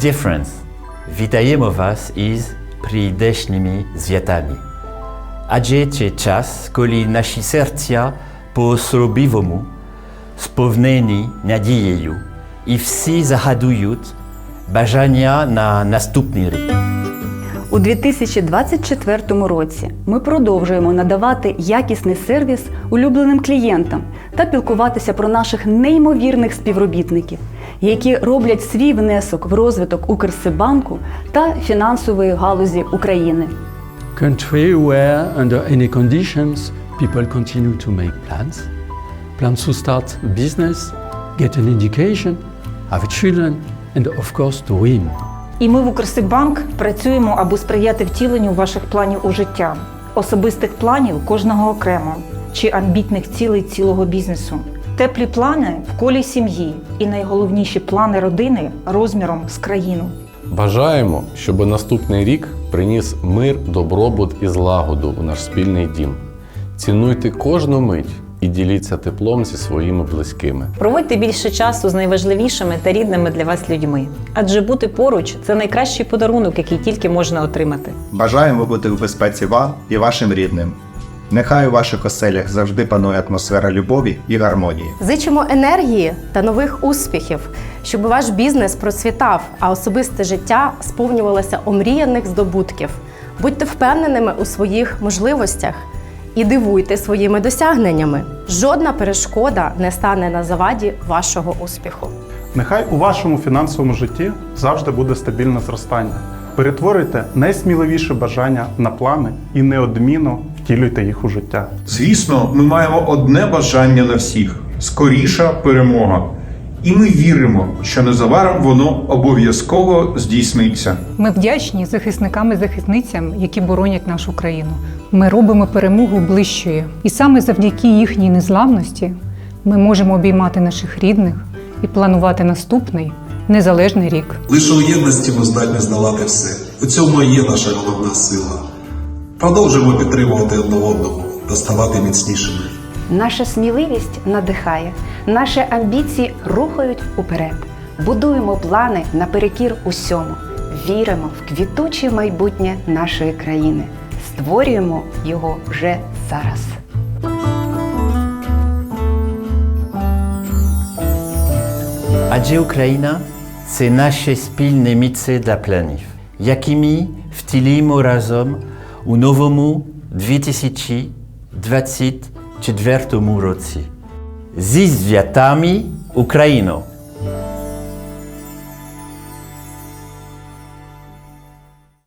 Difference. Wytajemy was i przyjdeśnymi zwiatami. Adziecie czas, kiedy nasi serca po srobiwomu spownieni nadzieją i wszyscy zahadują bażania na następny rok. У 2024 році ми продовжуємо надавати якісний сервіс улюбленим клієнтам та пілкуватися про наших неймовірних співробітників, які роблять свій внесок в розвиток Укрсибанку та фінансової галузі України. country where, under any conditions, people continue to make plans. Plans to start business, get an education, have children, and of course to win. І ми в Укрсибанк працюємо, аби сприяти втіленню ваших планів у життя, особистих планів кожного окремо чи амбітних цілей цілого бізнесу. Теплі плани в колі сім'ї і найголовніші плани родини розміром з країну. Бажаємо, щоб наступний рік приніс мир, добробут і злагоду у наш спільний дім. Цінуйте кожну мить і діліться теплом зі своїми близькими. Проводьте більше часу з найважливішими та рідними для вас людьми. Адже бути поруч це найкращий подарунок, який тільки можна отримати. Бажаємо бути в безпеці вам і вашим рідним. Нехай у ваших оселях завжди панує атмосфера любові і гармонії. Зичимо енергії та нових успіхів, щоб ваш бізнес процвітав, а особисте життя сповнювалося омріяних здобутків. Будьте впевненими у своїх можливостях і дивуйте своїми досягненнями. Жодна перешкода не стане на заваді вашого успіху. Нехай у вашому фінансовому житті завжди буде стабільне зростання. Перетворюйте найсміливіші бажання на плани і неодмінно втілюйте їх у життя. Звісно, ми маємо одне бажання на всіх скоріша перемога. І ми віримо, що незабаром воно обов'язково здійсниться. Ми вдячні захисникам і захисницям, які боронять нашу країну. Ми робимо перемогу ближчою, і саме завдяки їхній незламності ми можемо обіймати наших рідних і планувати наступний незалежний рік. Лише у єдності ми здатні здолати все. У цьому і є наша головна сила. Продовжуємо підтримувати одне одного та ставати міцнішими. Наша сміливість надихає, наші амбіції рухають уперед. Будуємо плани наперекір усьому. Віримо в квітуче майбутнє нашої країни. Створюємо його вже зараз. Адже Україна це наше спільне місце для планів, які ми втілимо разом у новому 2024 році. Зі святами Україно!